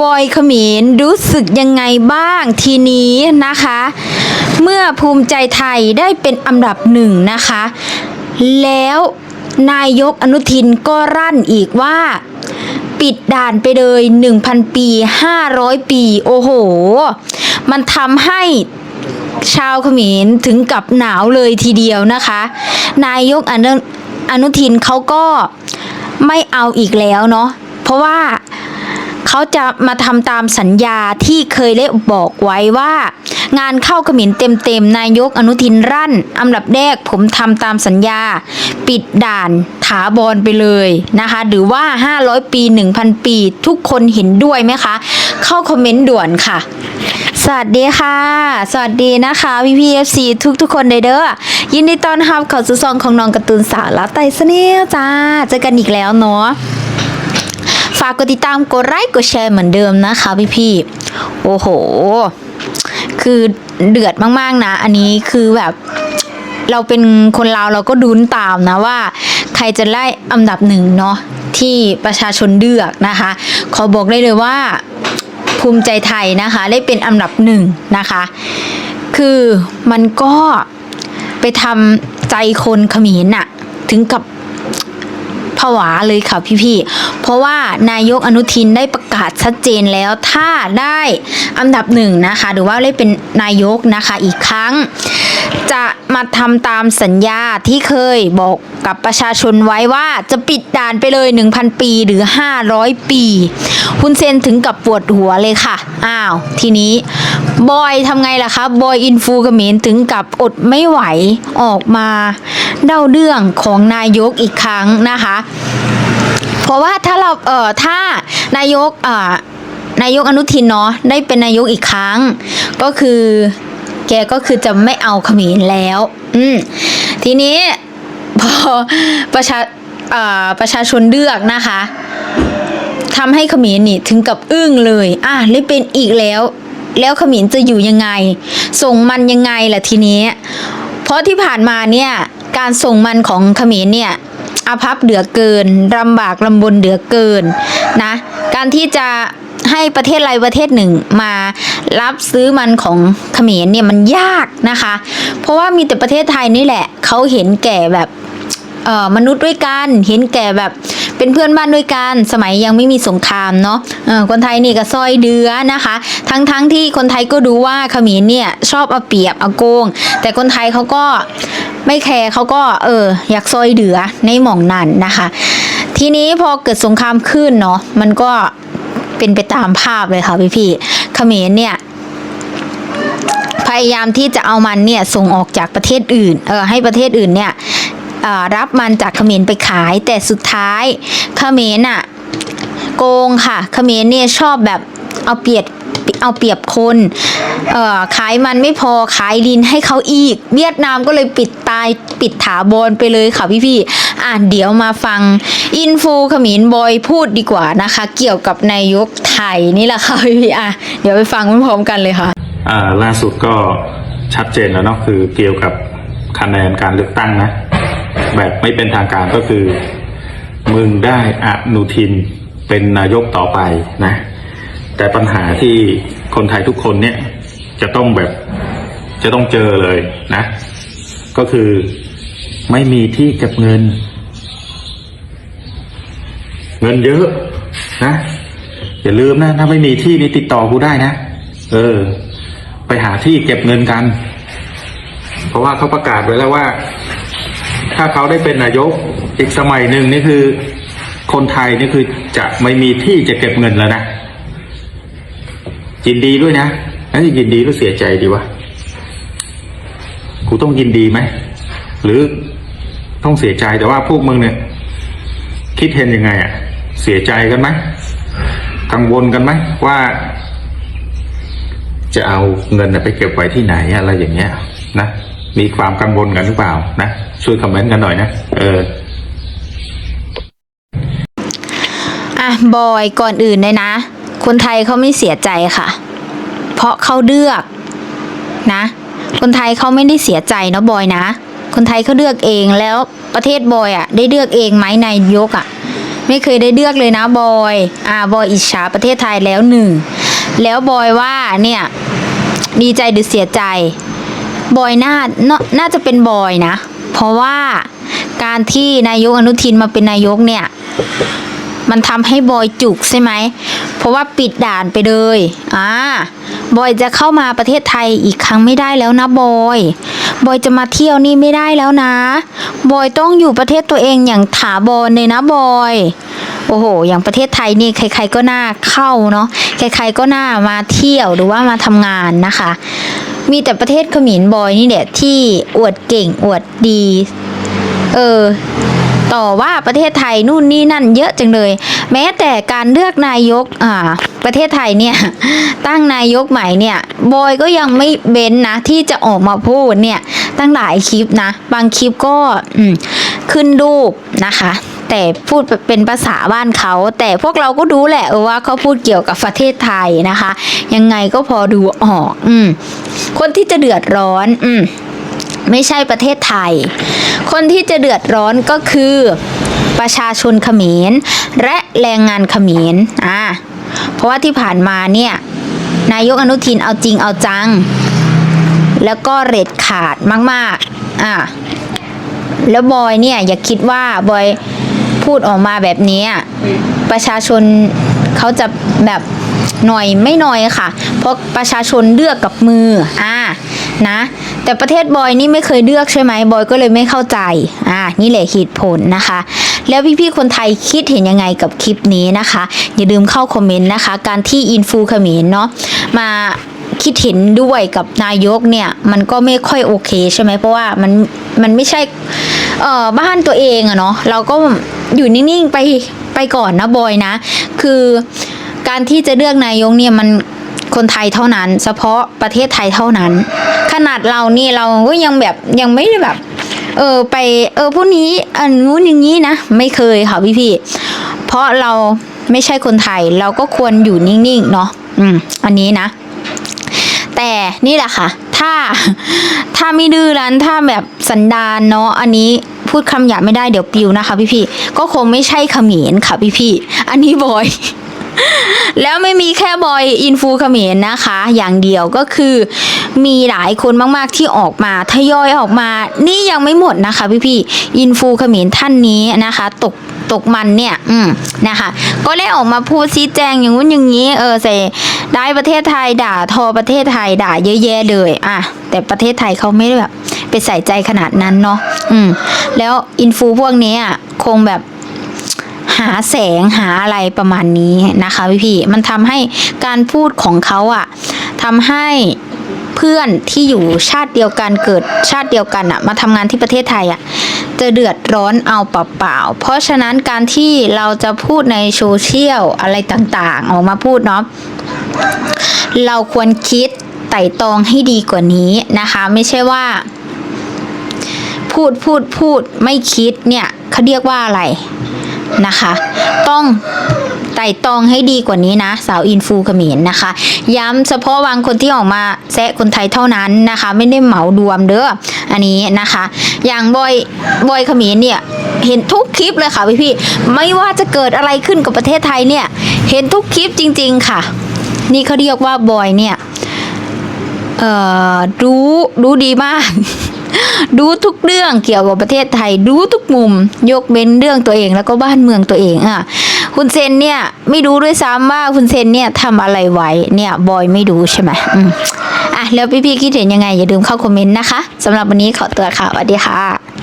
บอยเขมรรู้สึกยังไงบ้างทีนี้นะคะ เมื่อภูมิใจไทยได้เป็นอันดับหนึ่งนะคะ แล้วนายกอนุทินก็รั่นอีกว่า ปิดด่านไปเลย 1,000 ปี 500 ปี โอ้โห มันทำให้ชาวเขมรถึงกับหนาวเลยทีเดียวนะคะ นายกอนุอนุทินเขาก็ไม่เอาอีกแล้วเนาะเพราะว่า เขาจะมาทำตามสัญญาที่เคยได้บอกไว้ว่า งานเข้าขมินเต็มๆ นายกอนุทินรั่นอันดับแรกผมทำตามสัญญา ปิดด่านถาบอลไปเลยนะคะ หรือว่า 500 ปี 1,000 ปี ทุกคนเห็นด้วยไหมคะ เข้าคอมเมนต์ด่วนค่ะสวัสดีค่ะ สวัสดีนะคะพี่พีเอฟซีทุกทุกๆคนเด้อ ยินดีต้อนรับเข้าสู่ซองของน้องการ์ตูนสาวและไตเสเนียจ้า เจอกันอีกแล้วเนาะ ฝากกดติดตามกดไลค์กดแชร์เหมือนเดิมนะคะพี่พี่ๆโอ้โห คือเดือดมากๆนะ อันนี้คือแบบเราเป็นคนลาวเราก็ดุนตามนะว่า ใครจะไล่อันดับหนึ่งเนาะที่ประชาชนเลือกนะคะ ขอบอกได้เลยว่าภูมิใจไทยนะคะ ได้เป็นอันดับหนึ่งนะคะ คือมันก็ไปทำใจคนเขมรน่ะ ถึงกับ ผวาเลยค่ะพี่ๆ เพราะว่านายกอนุทินได้ประกาศชัดเจนแล้วถ้าได้อันดับหนึ่งนะคะ หรือว่าได้เป็นนายกนะคะอีกครั้ง จะมาทำตามสัญญาที่เคยบอกกับประชาชนไว้ว่าจะปิดด่านไปเลย 1,000 ปีหรือ 500 ปี คุณเซนถึงกับปวดหัวเลยค่ะ อ้าว ทีนี้บอยทำไงล่ะคะบอยอินฟูเมรถึงกับอดไม่ไหวออกมาเล่าเรื่องของนายกอีกครั้งนะคะ เพราะว่าถ้าเราเอ่อถ้านายกเอ่อนายกอนุทินเนาะได้เป็นนายกอีกครั้ง ก็คือ แกก็คือจะไม่เอาเขมรแล้ว อืมทีนี้พอประชาประชาชนเลือกนะคะทำให้เขมรนี่ถึงกับอึ้งเลย อะได้เป็นอีกแล้ว แล้วเขมรจะอยู่ยังไง ส่งมันยังไงล่ะทีนี้ เพราะที่ผ่านมาเนี่ยการส่งมันของเขมรเนี่ยอาภัพเดือเกินลำบากลำบนเดือเกินนะ การที่จะ ให้ประเทศใดประเทศหนึ่งมารับซื้อมันของเขมรเนี่ยมันยากนะคะ เพราะว่ามีแต่ประเทศไทยนี่แหละเขาเห็นแก่แบบเอ่อมนุษย์ด้วยกันเห็นแก่แบบเป็นเพื่อนบ้านด้วยกันสมัยยังไม่มีสงครามเนาะเออคนไทยนี่ก็ซอยเดือนะคะ ทั้งๆทที่คนไทยก็ดูว่าเขมรเนี่ยชอบเอาเปรียบเอาโกง แต่คนไทยเขาก็ไม่แคร์เขาก็เอออยากซอยเดือในหม่องนั้นนะคะ ทีนี้พอเกิดสงครามขึ้นเนาะมันก็ เป็นไปตามภาพเลยค่ะพี่ๆเขมรเนี่ยพยายามที่จะเอามันเนี่ยส่งออกจากประเทศอื่นเออให้ประเทศอื่นเนี่ยอ่อรับมันจากเขมรไปขายแต่สุดท้ายเขมรอะโกงค่ะเขมรเนี่ยชอบแบบเอาเปรียบ เอาเปรียบคนเอ่อขายมันไม่พอขายดินให้เขาอีก เวียดนามก็เลยปิดตายปิดถาวรไปเลยค่ะพี่ๆอะเดี๋ยวมาฟังอินฟูขมรบอยพูดดีกว่านะคะ เกี่ยวกับนายกไทยนี่แหละค่ะพี่ๆอะเดี๋ยวไปฟังพร้อมๆกันเลยค่ะอ่าล่าสุดก็ชัดเจนแล้วเนาะคือเกี่ยวกับคะแนนการเลือกตั้งนะ แบบไม่เป็นทางการก็คือ มึงได้อนุทินเป็นนายกต่อไปนะ แต่ปัญหาที่คนไทยทุกคนเนี่ยจะต้องแบบจะต้องเจอเลยนะ ก็คือไม่มีที่เก็บเงิน เงินเยอะนะอย่าลืมนะ ถ้าไม่มีที่นี่ติดต่อกูได้นะ เออ ไปหาที่เก็บเงินกัน เพราะว่าเขาประกาศไว้แล้วว่า ถ้าเขาได้เป็นนายกอีกสมัยหนึ่งนี่คือ คนไทยนี่คือจะไม่มีที่จะเก็บเงินแล้วนะ ยินดีด้วยนะนั่นยินดีหรือเสียใจดีวะกูต้องยินดีไหมหรือต้องเสียใจแต่ว่าพวกมึงเนี่ย คิดเห็นยังไงอะเสียใจกันไหมกังวลกันไหมว่า จะเอาเงินไปเก็บไว้ที่ไหนอะไรอย่างเงี้ย นะมีความกังวลกันหรือเปล่านะช่วยคอมเมนต์กันหน่อยนะเอออะบอยก่อนอื่นเลยนะ คนไทยเขาไม่เสียใจค่ะ เพราะเขาเลือกนะ คนไทยเขาไม่ได้เสียใจเนาะบอยนะ คนไทยเขาเลือกเองแล้วประเทศบอยอะ ได้เลือกเองไหมนายกอะ ไม่เคยได้เลือกเลยนะบอยอ่าบอยอิจฉาประเทศไทยแล้วหนึ่งแล้วบอยว่าเนี่ยดีใจหรือเสียใจ บอยน่านาน่าจะเป็นบอยนะ เพราะว่าการที่นายกอนุทินมาเป็นนายกเนี่ย มันทำให้บอยจุกใช่ไหม เพราะว่าปิดด่านไปเลยอ่าบอยจะเข้ามาประเทศไทยอีกครั้งไม่ได้แล้วนะบอย บอยจะมาเที่ยวนี่ไม่ได้แล้วนะ บอยต้องอยู่ประเทศตัวเองอย่างถาวรเลยนะบอย โอ้โห อย่างประเทศไทยนี่ใครๆก็น่าเข้าเนาะ ใครๆก็น่ามาเที่ยวหรือว่ามาทำงานนะคะ มีแต่ประเทศเขมินบอยนี่แหละที่อวดเก่งอวดดี เออ ต่อว่าประเทศไทยนู่นนี่นั่นเยอะจังเลย แม้แต่การเลือกนายกอ่าประเทศไทยเนี่ยตั้งนายกใหม่เนี่ยบอยก็ยังไม่เบ้นนะที่จะออกมาพูดเนี่ยตั้งหลายคลิปนะ บางคลิปก็ขึ้นรูปนะคะแต่พูดเป็นภาษาบ้านเขา แต่พวกเราก็รู้แหละว่าเขาพูดเกี่ยวกับประเทศไทยนะคะ ยังไงก็พอดูออก อืม คนที่จะเดือดร้อน อืม ไม่ใช่ประเทศไทย คนที่จะเดือดร้อนก็คือประชาชนเขมร และแรงงานเขมรอ่าเพราะว่าที่ผ่านมาเนี่ยนายกอนุทินเอาจริงเอาจัง แล้วก็เร็ดขาดมากๆอ่าแล้วบอยเนี่ยอย่าคิดว่าบอยพูดออกมาแบบนี้ประชาชนเขาจะแบบหน่อยไม่หน่อยค่ะ เพราะประชาชนเลือกกับมืออ่านะ แต่ประเทศบอยนี่ไม่เคยเลือกใช่ไหมบอยก็เลยไม่เข้าใจ อ่า นี่แหละเหตุผลนะคะ แล้วพี่ๆคนไทยคิดเห็นยังไงกับคลิปนี้นะคะ อย่าลืมเข้าคอมเมนต์นะคะ การที่อินฟูเขมรเนาะมาคิดเห็นด้วยกับนายกเนี่ย มันก็ไม่ค่อยโอเคใช่ไหมเพราะว่ามันมันไม่ใช่เอ่อบ้านตัวเองอะเนาะเราก็อยู่นิ่งๆไปไปก่อนนะบอยนะ คือการที่จะเลือกนายกเนี่ยมัน คนไทยเท่านั้น เฉพาะประเทศไทยเท่านั้น ขนาดเรานี่เราก็ยังแบบยังไม่ได้แบบ เออไปเออพวกนี้อันนู้นอย่างนี้นะไม่เคยค่ะพี่พี่เพราะเราไม่ใช่คนไทยเราก็ควรอยู่นิ่งๆเนาะอืมอันนี้นะ แต่นี่แหละค่ะ ถ้าถ้าไม่ดื้อรั้นถ้าแบบสันดานเนาะอันนี้พูดคำหยาบไม่ได้เดี๋ยวปิวนะคะพี่พี่ก็คงไม่ใช่เขมรค่ะพี่พี่อันนี้บอย แล้วไม่มีแค่บอยอินฟูเขมรนะคะ อย่างเดียวก็คือ มีหลายคนมากๆที่ออกมาทยอยออกมา นี่ยังไม่หมดนะคะพี่พี่ๆอินฟูเขมรท่านนี้นะคะ ตกตกมันเนี่ย อืมนะคะ ก็ได้ออกมาพูดชี้แจงอย่างงู้นอย่างนี้ เออใส่ได้ประเทศไทยด่าทอประเทศไทยด่าเยอะแยะเลยอะแต่ประเทศไทยเขาไม่ได้แบบไปใส่ใจขนาดนั้นเนาะอืมแล้วอินฟูพวกนี้อะคงแบบ หาแสงหาอะไรประมาณนี้นะคะพี่พี่มันทำให้การพูดของเขาอะทำให้เพื่อนที่อยู่ชาติเดียวกันเกิดชาติเดียวกันอะมาทำงานที่ประเทศไทยอะจะเดือดร้อนเอาเปล่าๆ เพราะฉะนั้นการที่เราจะพูดในโซเชียลอะไรต่างๆ ออกมาพูดเนาะเราควรคิดไต่ตรองให้ดีกว่านี้นะคะ ไม่ใช่ว่า พูดพูดพูดไม่คิดเนี่ยเขาเรียกว่าอะไร นะคะ ต้องไต่ตองให้ดีกว่านี้นะ สาวอินฟูเขมรนะคะ ย้ำเฉพาะบางคนที่ออกมาแซะคนไทยเท่านั้นนะคะ ไม่ได้เหมารวมเด้ออันนี้นะคะ อย่างบอยบอยเขมรเนี่ยเห็นทุกคลิปเลยค่ะพี่พี่ไม่ว่าจะเกิดอะไรขึ้นกับประเทศไทยเนี่ยเห็นทุกคลิปจริง ๆค่ะ นี่เขาเรียกว่าบอยเนี่ยเอ่อรู้รู้ดีมาก รู้ทุกเรื่องเกี่ยวกับประเทศไทย รู้ทุกมุม ยกเว้นเรื่องตัวเองแล้วก็บ้านเมืองตัวเองอะคุณเซนเนี่ยไม่รู้ด้วยซ้ำว่าคุณเซนเนี่ยทำอะไรไว้เนี่ยบอยไม่รู้ใช่ไหมอืมอะแล้วพี่ๆคิดเห็นยังไง อย่าลืมเข้าคอมเมนต์นะคะสำหรับวันนี้ขอตัวค่ะสวัสดีค่ะ